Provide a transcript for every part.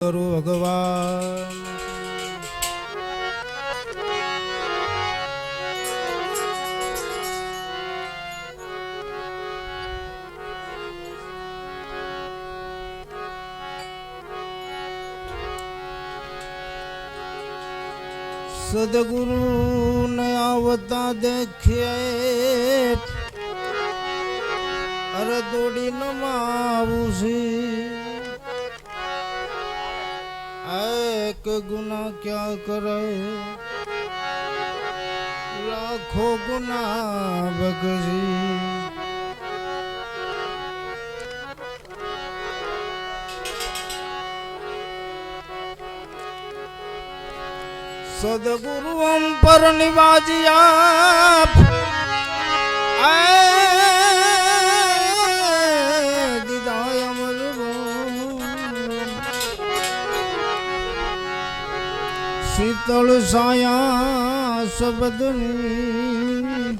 કરું ભગવાન. સદગુરુ ને આવતા દેખે અરે દોડી નમાવું છે. ગુના ક્યાં કરે લાખો ગુના બગજી સદગુરુ પર નિવાજિયા દીદાય શીતળ સાયા શબ્દની.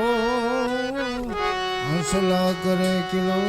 ઓ હંસલા કરે કિલો.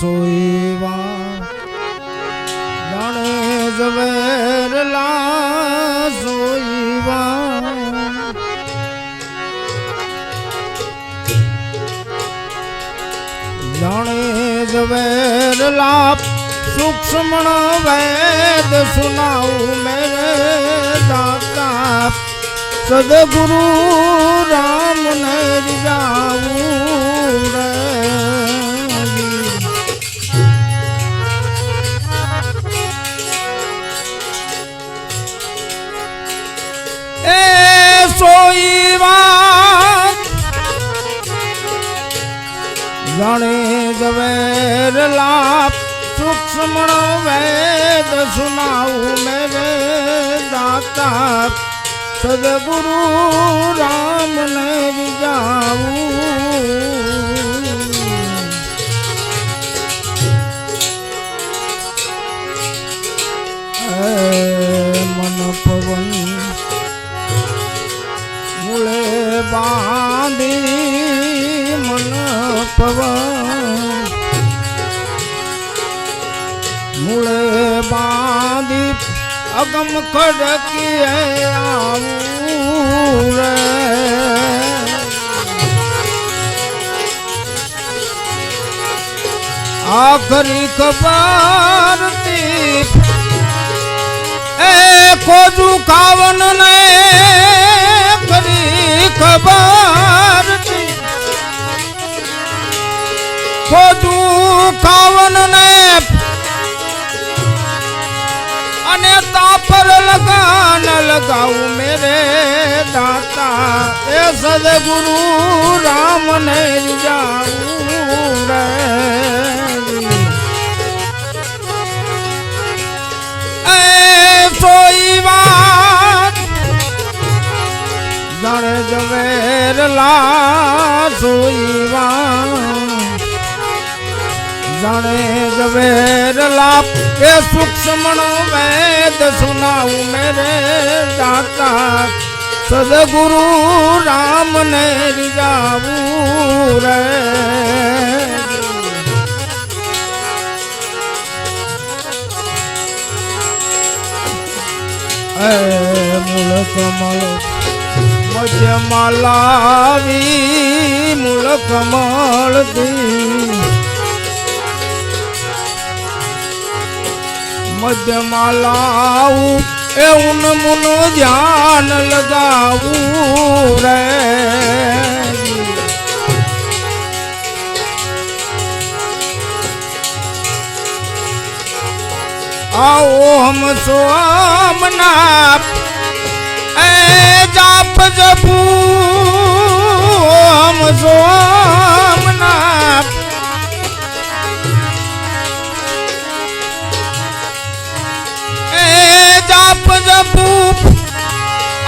સોઈવા જાણે ઝવેરલા ઝવેરલા સૂક્ષ્મણ વેદ સુનાવું મેરે દાતા. સદગુરુ રામ ને જાવું એ સોઈવા લાપ સૂક્ષ્મણ વેદ સુનાવું મેં વેદાતા સદગુરુ રામ ને વિજાવું મન પવન, મૂળે બાંધી મન પવન. અગમ ખડકીએ આવું રે આખરી ખબર એ ખોજું ખાવન ને ખરી ખબર. ખોજું ખાવન ને તાપર લગાન લગાવું મેરે દાતા. એ સદગુરુ રામ ને જાવું રે. એ સોઈવા જાણે જવેરલા સોઈવા જાણે જવેરલા એ સૂક્ષ્મણો વેદ સુનાવું મેરે દાતા સદગુરુ રામ ને જાવું રે મૂળ કમલ મધ્યમાં લાવી મૂળ કમળ દી મધ્યમાં લાવું એ ઉન મુન ધ્યાન લગાવું રે. આવો હમ સોમના એ જાપ જપુ હમ સોમના જાપ જપુ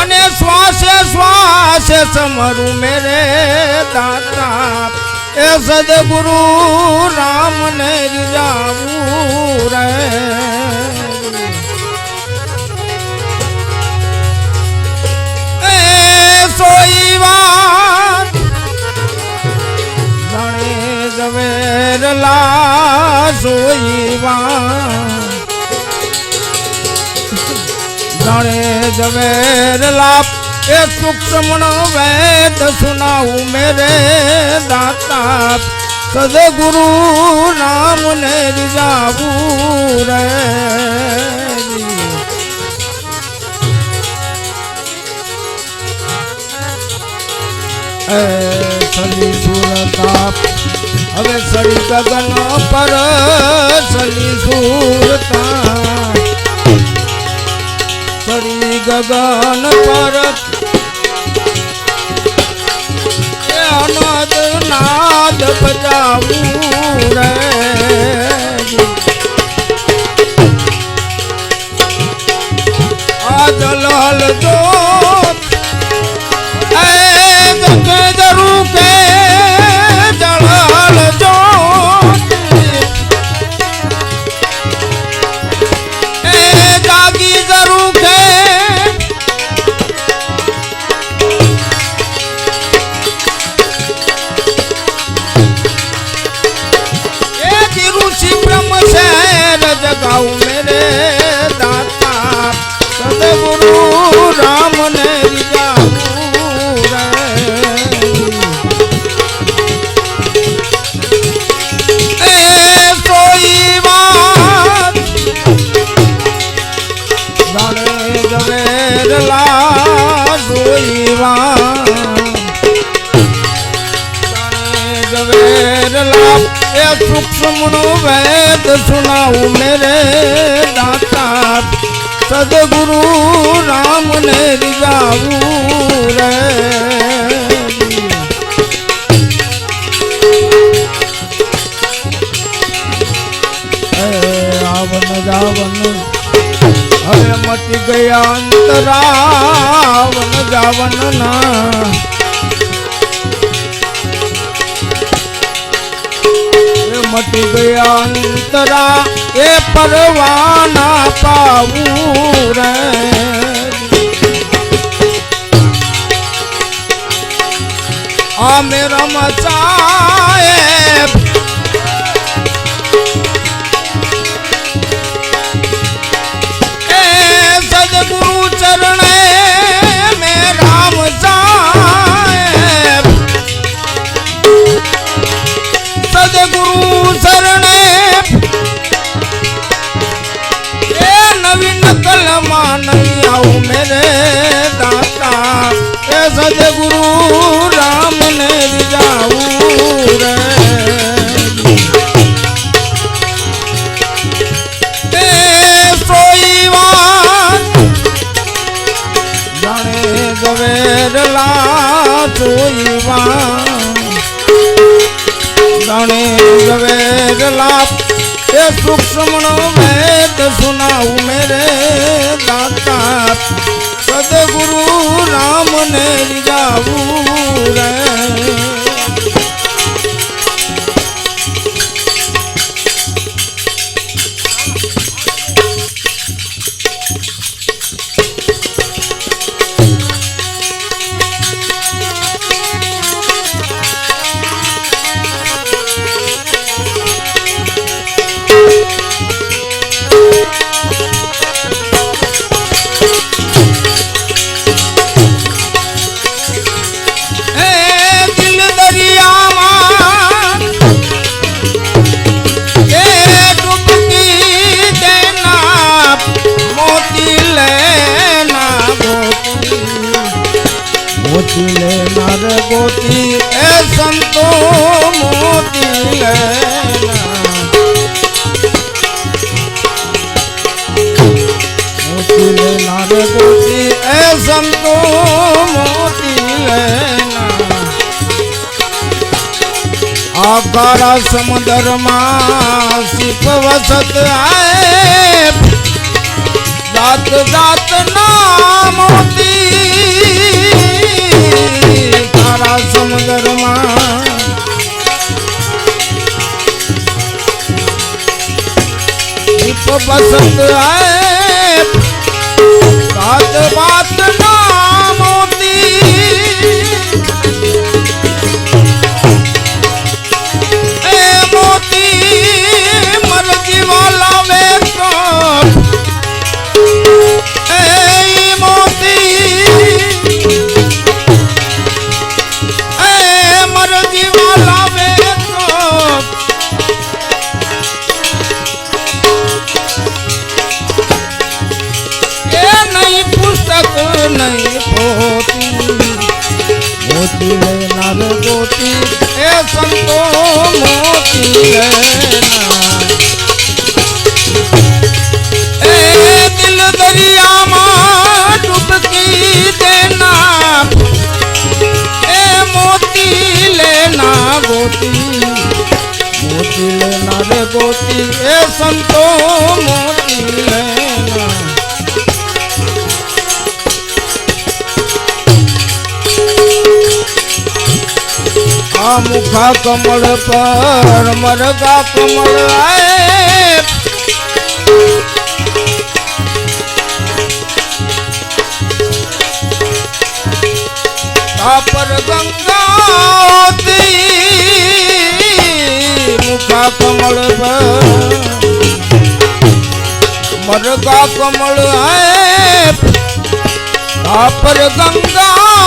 અને શ્વાસે શ્વાસે સમરું મેરે દાતા એ સદગુરુ રામને રીજાવું રે. એ સોઈ વાત. જાણે જવેર ઝવેરલા એ સૂક્ષ્મણ વેદ સુનાવું મેરે દાતા સદગુરુ નામ ને રીજાવું રે સલી સુરતા હવે સળી ગગન પર સલી સુરતા સળી ગગન પર. અનદ નાદ બજાવું રે. આ જલહલ જોત જવેરલા સોઈ વાત ઝવેરલા એ સૂક્ષ્મનો વેદ સુનાવું મેરે દાતા સદગુરુ રામ ને રીજાવું રે આવન જાવન મટી ગયા અંતરાવન જાવન ના મટી ગયા અંતરા, એ પરવાના પાવું રે આ રમચાય એ નવીન કલમાં નહીં આવું મેરે દાતા. એ સદગુરુ રામ ને રીજાવું રે. એ સોઈ વાત જાણે ગવેરલા સોઈ વાત. જાણે ઝવેરલા એ સૂક્ષ્મનો વેદ સુનાવું મેરે દાતા સદગુરુ રામને ને રીજાવું રે. કાળા સમુદ્રમાં શિપ વસત આય. જાત જાત ના મોતી કાળા સમુદ્રમાં શિપ વસત આય. જાત સંતો મુખા કમળ પર મરગા કમળ કમળ મરગા કમળ હે પર ગંગા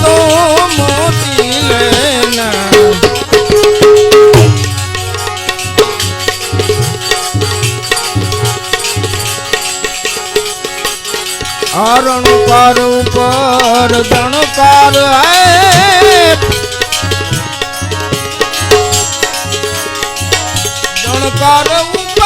તો મોતી લેના. હરણ પર ઉપર દણકાર દણકાર ઉપર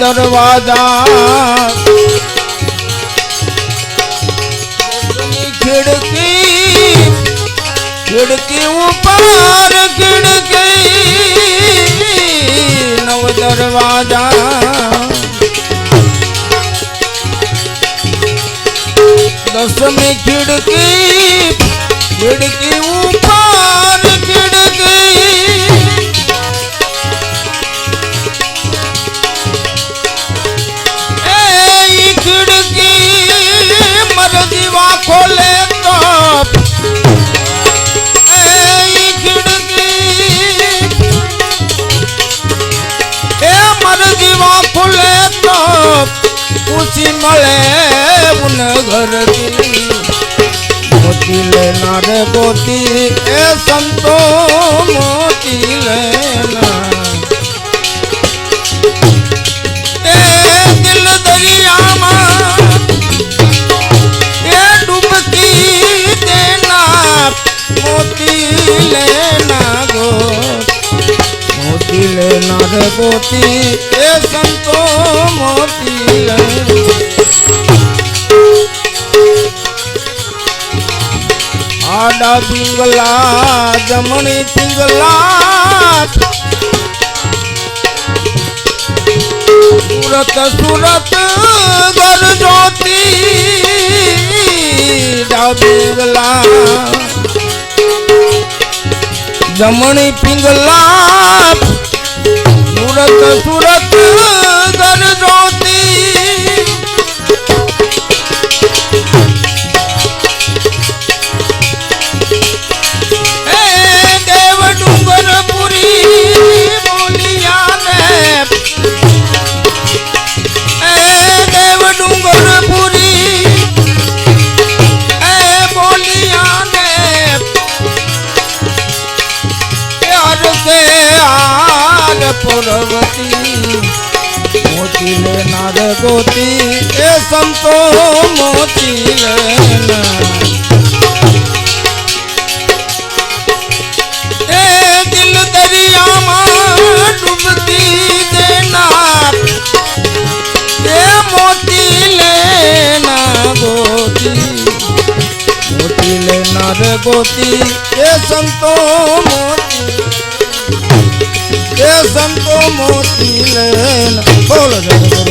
દરવાજા. ખિડકી ખિડકી ઉપર ખિડકી નવ દરવાજા. દસમી ખિડકી ખિડકી પછી મળે ઉન ઘરથી. મોતી લેનાર, ગોતી એ સંતો મોતી લેનાર. એ દિલ દરિયામાં, એ ડૂબકી દેનાર મોતી લેના ગો મોતી લેનાર, ગોતી એ સંતો આડા પિંગલા, જમણી પિંગલા. સુરત સુરત, ઘર જ્યોતિ ડાબીગલા જમણી પિંગલા, સુરત સુરત, ઘર જ્યોતિ. ગોતી, એ સંતો મોતી એ દિલ દરિયામાં ડૂબતી દેનાર. એ મોતી લેના ગોતી. મોતી લેનાર ગોતી, એ સંતો મોતી. એ સંતો મોતી લેના બોલો ભગવાન